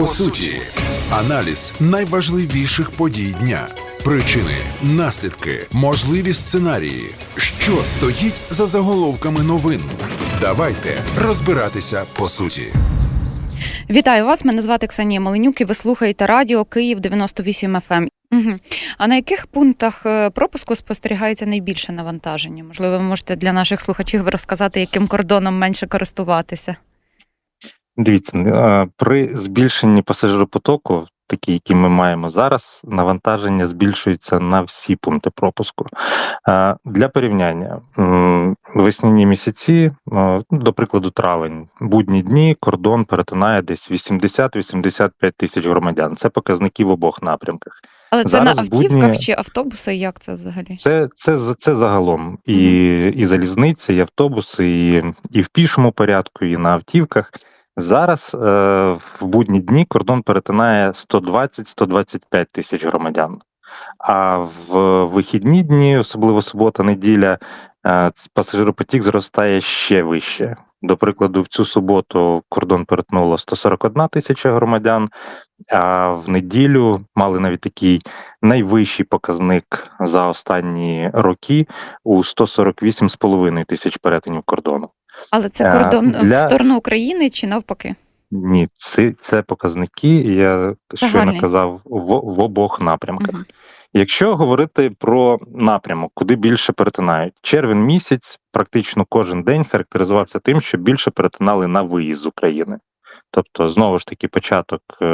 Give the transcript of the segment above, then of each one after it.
По суті, аналіз найважливіших подій дня, причини, наслідки, можливі сценарії, що стоїть за заголовками новин. Давайте розбиратися по суті. Вітаю вас. Мене звати Ксенія Маленюк і ви слухаєте радіо Київ 98 FM. Угу. А на яких пунктах е, пропуску спостерігається найбільше навантаження? Можливо, ви можете для наших слухачів розказати, яким кордоном менше користуватися? Дивіться, при збільшенні пасажиропотоку, такі, які ми маємо зараз, навантаження збільшується на всі пункти пропуску. Для порівняння, весняні місяці, до прикладу, травень, будні дні, кордон перетинає десь 80-85 тисяч громадян. Це показники в обох напрямках. Але це Зараз на автівках будні- чи автобуси? Як це взагалі? Це, це, за- це загалом і, і залізниця, і автобуси, і, і в пішому порядку, і на автівках. Зараз е, в будні дні кордон перетинає 120-125 тисяч громадян. А в вихідні дні, особливо субота, неділя, е, пасажиропотік зростає ще вище. До прикладу, в цю суботу кордон перетнуло 141 тисяча громадян, а в неділю мали навіть такий найвищий показник за останні роки у 148,5 тисяч перетинів кордону. Але це Е, кордон для- в сторону України чи навпаки? Ні, це, це показники, я щойно Загальні. казав, в, в обох напрямках. Мгм. Якщо говорити про напрямок, куди більше перетинають, червень місяць практично кожен день характеризувався тим, що більше перетинали на виїзд з України. Тобто, знову ж таки, початок е,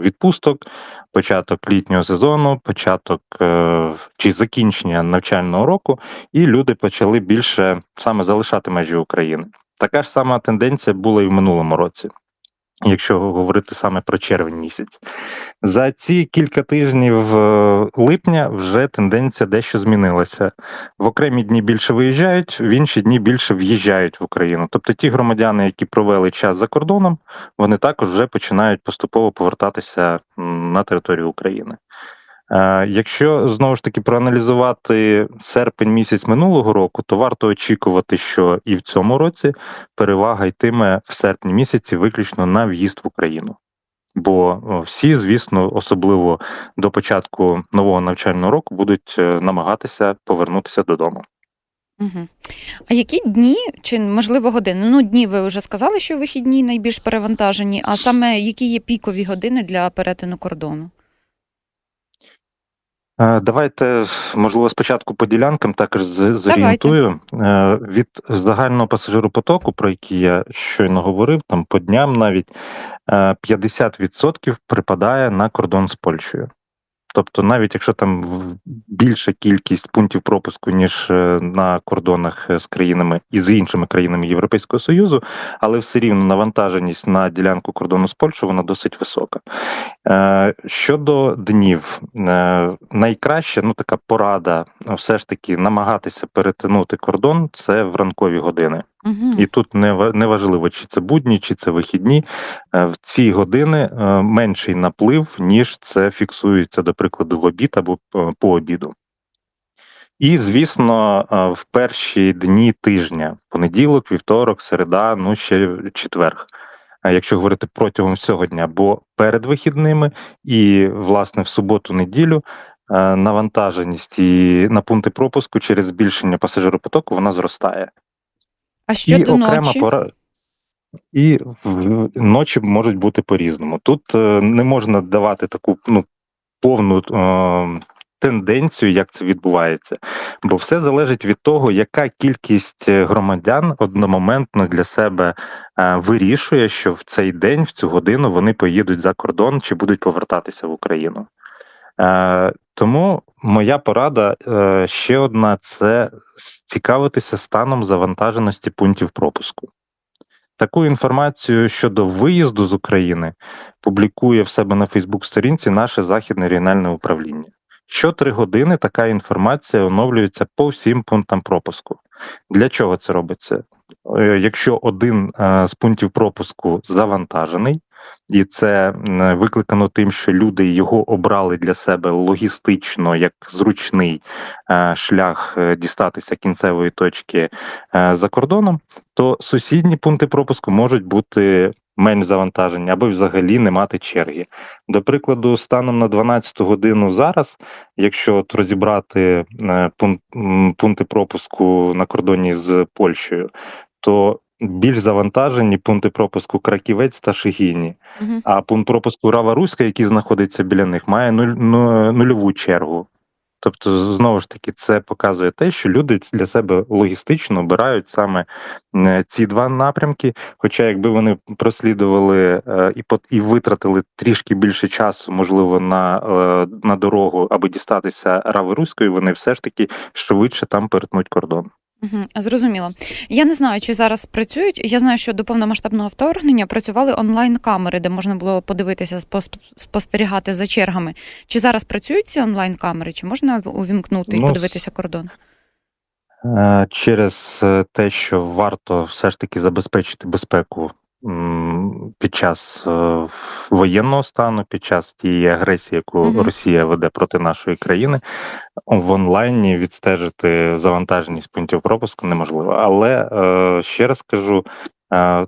відпусток, початок літнього сезону, початок е, чи закінчення навчального року, і люди почали більше саме залишати межі України. Така ж сама тенденція була і в минулому році. Якщо говорити саме про червень місяць, за ці кілька тижнів е, липня вже тенденція дещо змінилася. В окремі дні більше виїжджають, в інші дні більше в'їжджають в Україну. Тобто ті громадяни, які провели час за кордоном, вони також вже починають поступово повертатися на територію України. Е, Якщо знову ж таки проаналізувати серпень місяць минулого року, то варто очікувати, що і в цьому році перевага йтиме в серпні місяці виключно на в'їзд в Україну. Бо всі, звісно, особливо до початку нового навчального року, будуть е, намагатися повернутися додому. Угу. А які дні чи можливо години? Ну, дні ви вже сказали, що вихідні найбільш перевантажені, а саме які є пікові години для перетину кордону? Е, Давайте, можливо, спочатку по ділянкам також зорієнтую. Давайте. Від загального пасажиропотоку, про який я щойно говорив, там по дням навіть е, 50% припадає на кордон з Польщею. Тобто, навіть якщо там більша кількість пунктів пропуску, ніж е, на кордонах е, з країнами і з іншими країнами Європейського Союзу, але все рівно навантаженість на ділянку кордону з Польщею вона досить висока. Е, Щодо днів, найкраще, ну така порада, все ж таки намагатися перетинути кордон це в ранкові години. І тут не не важливо, чи це будні, чи це вихідні. Е, В ці години е, менший наплив, ніж це фіксується, до прикладу, в обід або по обіду. І, звісно, е, в перші дні тижня понеділок, вівторок, середа, ну ще четверг. Якщо говорити протягом всього дня, бо перед вихідними і власне в суботу-неділю навантаженість і на пункти пропуску через збільшення пасажиропотоку вона зростає А щодо і окрема ночі? пора. І ночі можуть бути по-різному. Тут е, не можна давати таку ну, повну е, тенденцію, як це відбувається, бо все залежить від того, яка кількість е, громадян одномоментно для себе е, вирішує, що в цей день, в цю годину вони поїдуть за кордон чи будуть повертатися в Україну. Е, тому моя порада е, ще одна це цікавитися станом завантаженості пунктів пропуску. Таку інформацію щодо виїзду з України публікує в себе на Фейсбук-сторінці наше західне регіональне управління. Щотри години така інформація оновлюється по всім пунктам пропуску. Для чого це робиться? Е, Якщо один з пунктів пропуску завантажений, і це викликано тим, що люди його обрали для себе логістично як зручний е, шлях е, дістатися кінцевої точки е, за кордоном, то сусідні пункти пропуску можуть бути менш завантаження, або взагалі не мати черги. До прикладу, станом на 12 годину зараз, якщо от розібрати пункти пропуску на кордоні з Польщею, то більш завантажені пункти пропуску Краківець та Шигіні. Мгм. А пункт пропуску Рава Руська, який знаходиться біля них, має нуль, ну, нульову чергу. Тобто, знову ж таки, це показує те, що люди для себе логістично обирають саме ці два напрямки. Хоча, якби вони прослідували е, і і витратили трішки більше часу, можливо, на, е, на дорогу, аби дістатися Рави Руської, вони все ж таки швидше там перетнуть кордон. Мгм, Зрозуміло. Я не знаю, чи зараз працюють. Я знаю, що до повномасштабного вторгнення працювали онлайн-камери, де можна було подивитися, спостерігати за чергами. Чи зараз працюють ці онлайн-камери, чи можна увімкнути і Ну, подивитися кордон? Е, через е, те, що варто все ж таки забезпечити безпеку під час е, воєнного стану, під час тієї агресії, яку Мгм. Росія веде проти нашої країни, в онлайні відстежити завантаженість пунктів пропуску неможливо. Але е, ще раз кажу. е,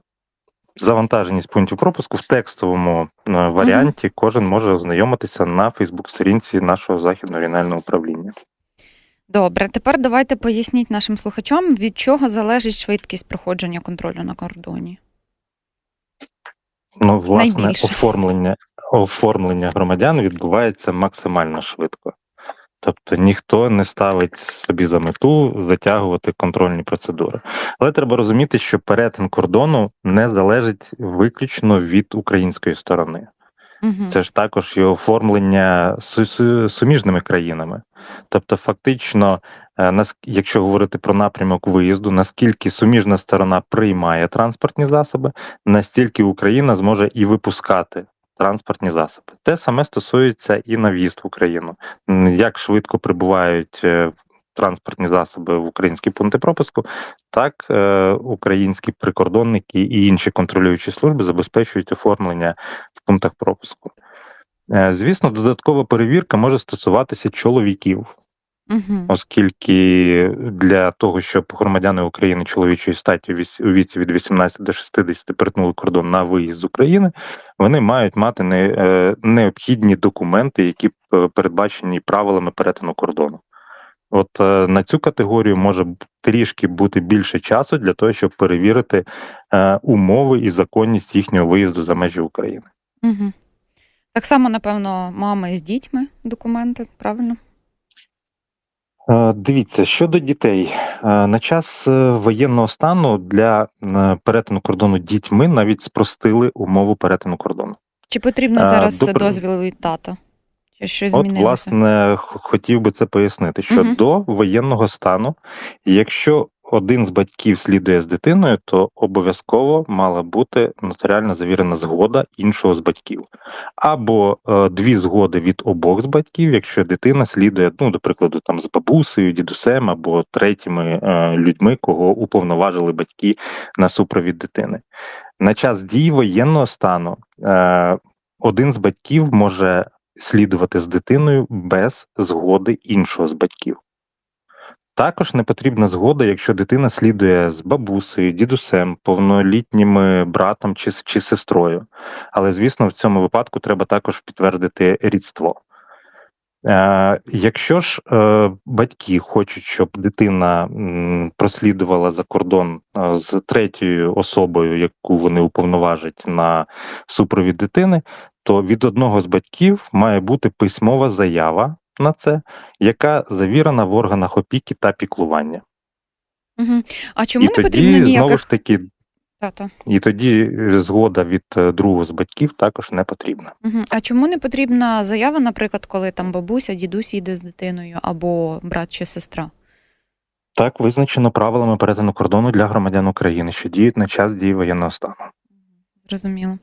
Завантаженість пунктів пропуску в текстовому варіанті кожен може ознайомитися на Фейсбук-сторінці нашого західного регіонального управління. Добре, тепер давайте поясніть нашим слухачам, від чого залежить швидкість проходження контролю на кордоні. Ну, власне, Найбільше. оформлення, оформлення громадян відбувається максимально швидко. Тобто ніхто не ставить собі за мету затягувати контрольні процедури. Але треба розуміти, що перетин кордону не залежить виключно від української сторони. Угу. Це ж також і оформлення су- су- суміжними країнами. Тобто, фактично, е, якщо говорити про напрямок виїзду, наскільки суміжна сторона приймає транспортні засоби, настільки Україна зможе і випускати транспортні засоби. Те саме стосується і на в'їзд в Україну. Як швидко прибувають е, транспортні засоби в українські пункти пропуску, так е, українські прикордонники і інші контролюючі служби забезпечують оформлення в пунктах пропуску. Е, Звісно, додаткова перевірка може стосуватися чоловіків, Угу. оскільки для того, щоб громадяни України чоловічої статі у віці від 18 до 60 перетнули кордон на виїзд з України, вони мають мати е, необхідні документи, які передбачені правилами перетину кордону. От е, на цю категорію може трішки бути більше часу для того, щоб перевірити е, умови і законність їхнього виїзду за межі України. Угу. Так само, напевно, мами з дітьми документи, правильно? Е, Дивіться, щодо дітей, на час воєнного стану для перетину кордону дітьми навіть спростили умову перетину кордону. Чи потрібно зараз добре. дозвіл від тата? Чи щось От, власне, хотів би це пояснити, що Мгм. до воєнного стану, якщо один з батьків слідує з дитиною, то обов'язково мала бути нотаріально завірена згода іншого з батьків, або е, дві згоди від обох з батьків, якщо дитина слідує, ну до прикладу, там з бабусею, дідусем або третіми е, людьми, кого уповноважили батьки на супровід дитини. На час дії воєнного стану е, один з батьків може слідувати з дитиною без згоди іншого з батьків. Також не потрібна згода, якщо дитина слідує з бабусею, дідусем, повнолітнім братом чи, чи сестрою. Але, звісно, в цьому випадку треба також підтвердити рідство. Е, якщо ж е, батьки хочуть, щоб дитина прослідувала за кордон е, з третьою особою, яку вони уповноважать на супровід дитини, то від одного з батьків має бути письмова заява на це, яка завірена в органах опіки та піклування. Угу. А чому і не тоді потрібно знову ж таки, тата? і тоді е, згода від е, другого з батьків також не потрібна. Угу. А чому не потрібна заява, наприклад, коли там бабуся, дідусь їде з дитиною, або брат чи сестра? Так визначено правилами перетину кордону для громадян України, що діють на час дії воєнного стану. Зрозуміло.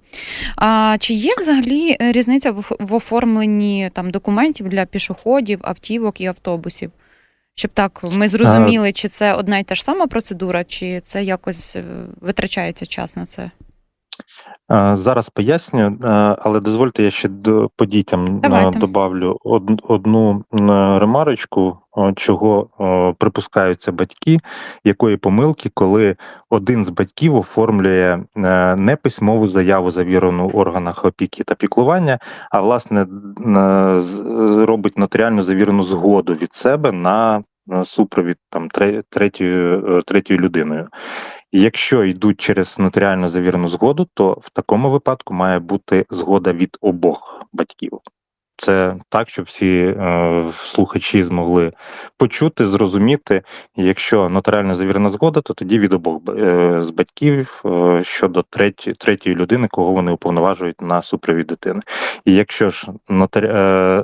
А чи є взагалі е, різниця в, в оформленні там документів для пішоходів, автівок і автобусів? Щоб так ми зрозуміли, чи це одна й та ж сама процедура, чи це якось е, витрачається час на це? Е, Зараз поясню, е, але дозвольте, я ще до по дітям Давайте. добавлю од- одну ремарочку, чого о, припускаються батьки, якої помилки, коли один з батьків оформлює е, не письмову заяву, завірену в органах опіки та піклування, а власне робить нотаріально завірену згоду від себе на супровід там тре- третьою, е, третьою людиною. Якщо йдуть через нотаріально завірену згоду, то в такому випадку має бути згода від обох батьків. Це так, щоб всі е, слухачі змогли почути, зрозуміти. Якщо нотаріально завірена згода, то тоді від обох е, з батьків е, щодо третьої, третьої людини, кого вони уповноважують на супровід дитини. І якщо ж нотарі... е,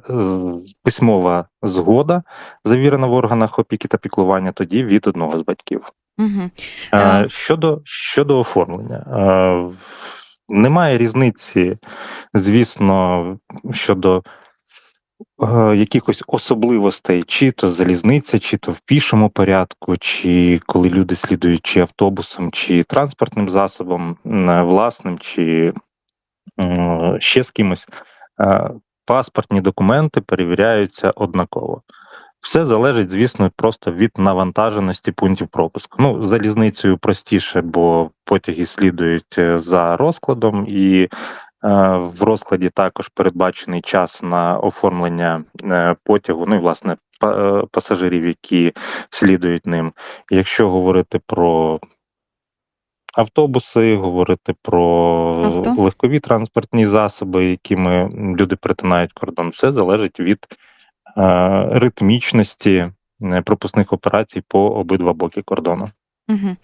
письмова згода завірена в органах опіки та піклування, тоді від одного з батьків. Угу. Е, Е. Щодо, щодо оформлення, е, немає різниці, звісно, щодо е, якихось особливостей, чи то залізниця, чи то в пішому порядку, чи коли люди слідують чи автобусом, чи транспортним засобом, власним, чи ще з кимось. Е, Паспортні документи перевіряються однаково. Все залежить, звісно, просто від навантаженості пунктів пропуску. Ну, залізницею простіше, бо потяги слідують е, за розкладом, і е, в розкладі також передбачений час на оформлення е, потягу, ну і власне е, пасажирів, які слідують ним. Якщо говорити про автобуси, говорити про Авто. легкові транспортні засоби, якими люди перетинають кордон, все залежить від е, ритмічності е, пропускних операцій по обидва боки кордону. Угу.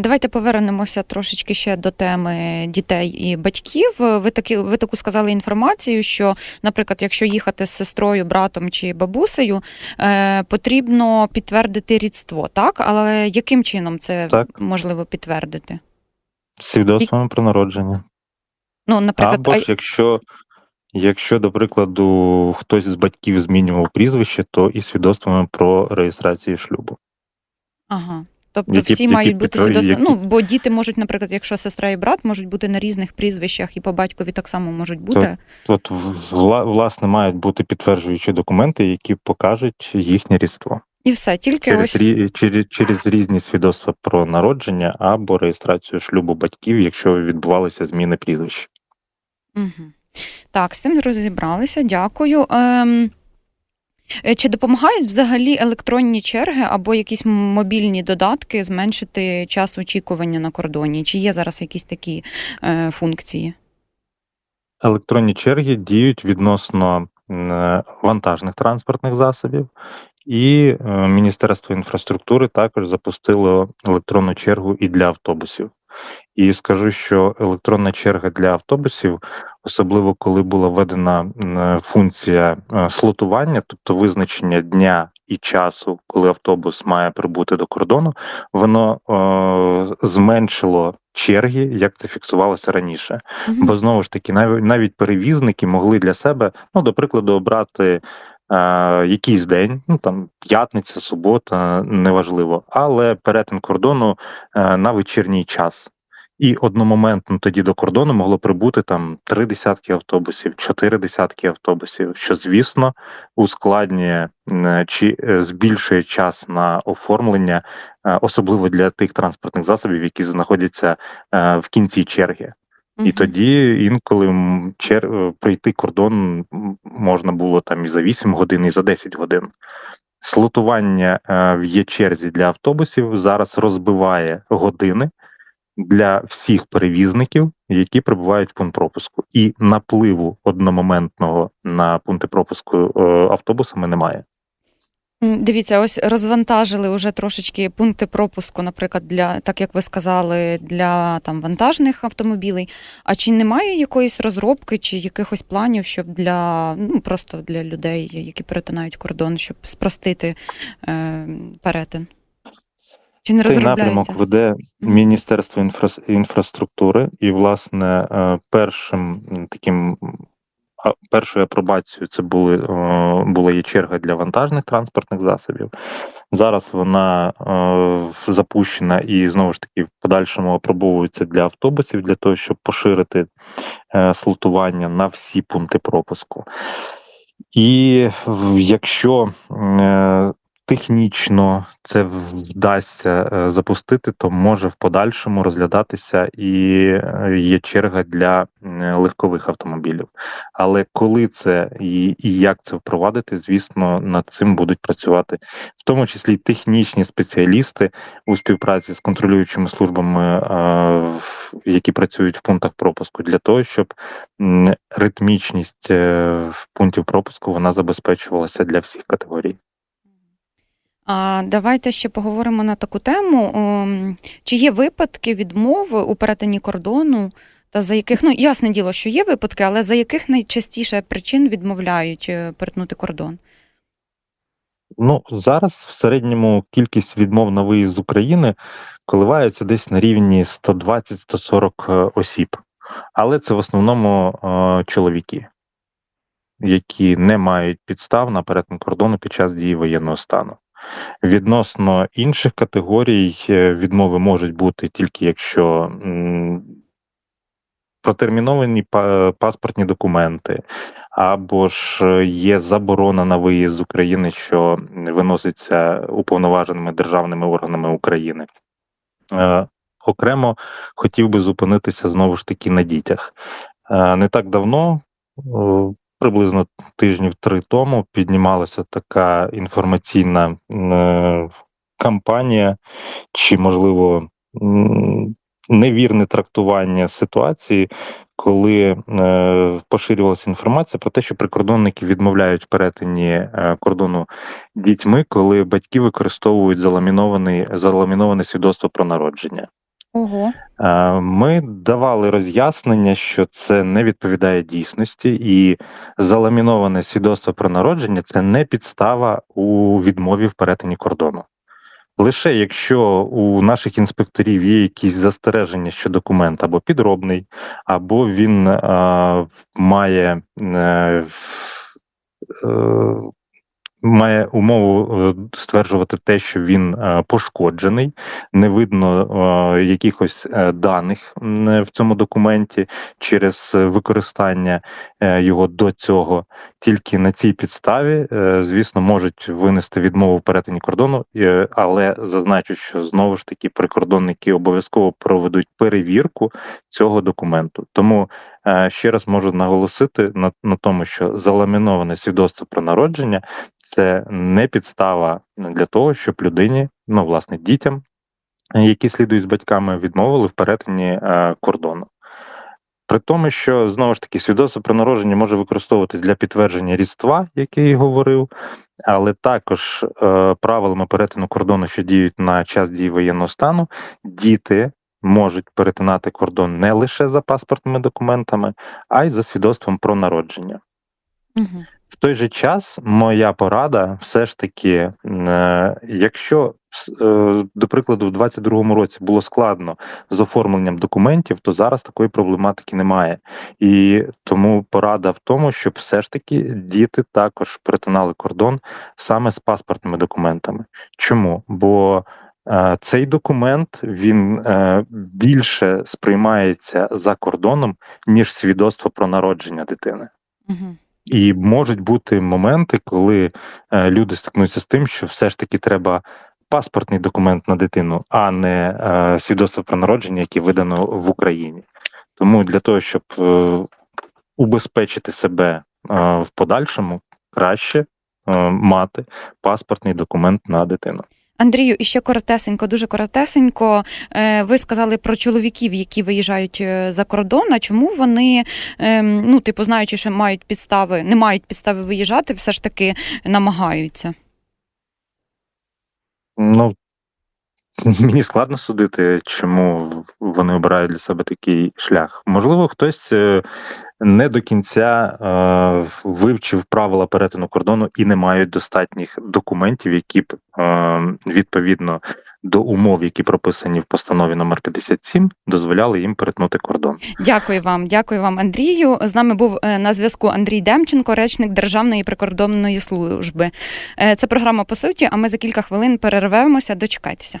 Давайте повернемося трошечки ще до теми дітей і батьків. Ви таки ви таку сказали інформацію, що, наприклад, якщо їхати з сестрою, братом чи бабусею, е, потрібно підтвердити рідство, так? Але яким чином це Так. можливо підтвердити? Свідоцтвами про народження. Ну, наприклад, Або а- ж якщо, якщо, до прикладу, хтось з батьків змінював прізвище, то і свідоцтвами про реєстрацію шлюбу. Ага. Тобто Які- всі які мають бути свідоцтва. Ну, бо діти можуть, наприклад, якщо сестра і брат, можуть бути на різних прізвищах, і по батькові так само можуть бути. От вла- власне мають бути підтверджуючі документи, які покажуть їхнє рідство І все, тільки через, ось рі- через, через різні свідоцтва про народження або реєстрацію шлюбу батьків, якщо відбувалися зміни прізвищ. Угу. Так, з цим розібралися. Дякую. Ем, чи допомагають взагалі електронні черги або якісь мобільні додатки зменшити час очікування на кордоні? Чи є зараз якісь такі е, функції? Електронні черги діють відносно вантажних транспортних засобів, і е, Міністерство інфраструктури також запустило електронну чергу і для автобусів. І скажу, що електронна черга для автобусів, особливо коли була введена функція е, слотування, тобто визначення дня і часу, коли автобус має прибути до кордону, воно е, зменшило черги, як це фіксувалося раніше. Мгм. Бо знову ж таки, нав- навіть перевізники могли для себе, ну, до прикладу, обрати е, якийсь день, ну там п'ятниця, субота, неважливо, але перетин кордону е, на вечірній час. І одномоментно тоді до кордону могло прибути там три десятки автобусів, чотири десятки автобусів, що звісно ускладнює чи е, збільшує час на оформлення, е, особливо для тих транспортних засобів, які знаходяться е, в кінці черги. І тоді інколи чер... пройти кордон можна було там і за 8 годин, і за 10 годин. Слотування в є черзі для автобусів зараз розбиває години для всіх перевізників, які прибувають в пункт пропуску. І напливу одномоментного на пункти пропуску е, автобусами немає. Дивіться, ось розвантажили вже трошечки пункти пропуску, наприклад, для так як ви сказали, для там вантажних автомобілей. А чи немає якоїсь розробки чи якихось планів, щоб для ну просто для людей, які перетинають кордон, щоб спростити е, перетин? Чи не Цей напрямок веде Міністерство інфра... інфраструктури, і, власне, е, першим таким першою апробацією це були, е, була є черга для вантажних транспортних засобів. Зараз вона е, запущена і знову ж таки в подальшому апробовується для автобусів для того, щоб поширити слотування на всі пункти пропуску. І якщо технічно це вдасться е, запустити, то може в подальшому розглядатися і е, є черга для е, легкових автомобілів. Але коли це і, як це впровадити, звісно, над цим будуть працювати, в тому числі технічні спеціалісти у співпраці з контролюючими службами, які працюють в пунктах пропуску, для того, щоб ритмічність в пунктів пропуску вона забезпечувалася для всіх категорій. А давайте ще поговоримо на таку тему. Ем, Чи є випадки відмови у перетині кордону, та за яких ну ясне діло, що є випадки, але за яких найчастіше причин відмовляють е, перетнути кордон? Ну зараз в середньому кількість відмов на виїзд з України коливається десь на рівні 120-140 осіб, але це в основному е, чоловіки, які не мають підстав на перетин кордону під час дії воєнного стану. Відносно інших категорій е, відмови можуть бути тільки якщо протерміновані паспортні документи, або ж е, є заборона на виїзд з України, що виноситься уповноваженими державними органами України. Е, Окремо хотів би зупинитися знову ж таки на дітях. Не так давно, приблизно тижнів три тому, піднімалася така інформаційна е, кампанія, чи, можливо, невірне трактування ситуації, коли е, поширювалася інформація про те, що прикордонники відмовляють перетині е, кордону дітьми, коли батьки використовують заламінований заламіноване свідоцтво про народження. Ого. Ми давали роз'яснення, що це не відповідає дійсності, і заламіноване свідоцтво про народження це не підстава у відмові в перетині кордону. Лише якщо у наших інспекторів є якісь застереження, що документ або підробний, або він е, має, е, е, має умову е, стверджувати те, що він е, пошкоджений, не видно е, якихось даних в цьому документі через використання його до цього. Тільки на цій підставі, звісно, можуть винести відмову в перетині кордону, але зазначу, що знову ж таки прикордонники обов'язково проведуть перевірку цього документу. Тому ще раз можу наголосити на, на тому, що заламіноване свідоцтво про народження це не підстава для того, щоб людині, ну власне, дітям, які слідують з батьками, відмовили в перетині е, кордону. При тому, що знову ж таки свідоцтво про народження може використовуватись для підтвердження рідства, як я говорив, але також е, правилами перетину кордону, що діють на час дії воєнного стану, діти можуть перетинати кордон не лише за паспортними документами, а й за свідоцтвом про народження. Угу. В той же час моя порада все ж таки, е, якщо е, до прикладу, в 22-му році було складно з оформленням документів, то зараз такої проблематики немає. І тому порада в тому, щоб все ж таки діти також перетинали кордон саме з паспортними документами. Чому? Бо е, цей документ він е, більше сприймається за кордоном ніж свідоцтво про народження дитини. Угу. І можуть бути моменти, коли е, люди стикнуться з тим, що все ж таки треба паспортний документ на дитину, а не е, свідоцтво про народження, яке видано в Україні. Тому для того, щоб е, убезпечити себе в подальшому, краще мати паспортний документ на дитину. Андрію, і ще коротесенько, дуже коротесенько. Е, Ви сказали про чоловіків, які виїжджають е, за кордон. А чому вони, ем, ну, типу, знаючи, що мають підстави, не мають підстави виїжджати, все ж таки намагаються? Ну мені складно судити, чому вони обирають для себе такий шлях. Можливо, хтось е, не до кінця е, вивчив правила перетину кордону і не мають достатніх документів, які б е, відповідно до умов, які прописані в постанові номер 57, дозволяли їм перетнути кордон. Дякую вам, дякую вам, Андрію. З нами був е, на зв'язку Андрій Демченко, речник Державної прикордонної служби. Е, Це програма по суті. А ми за кілька хвилин перервемося. Дочекайтеся.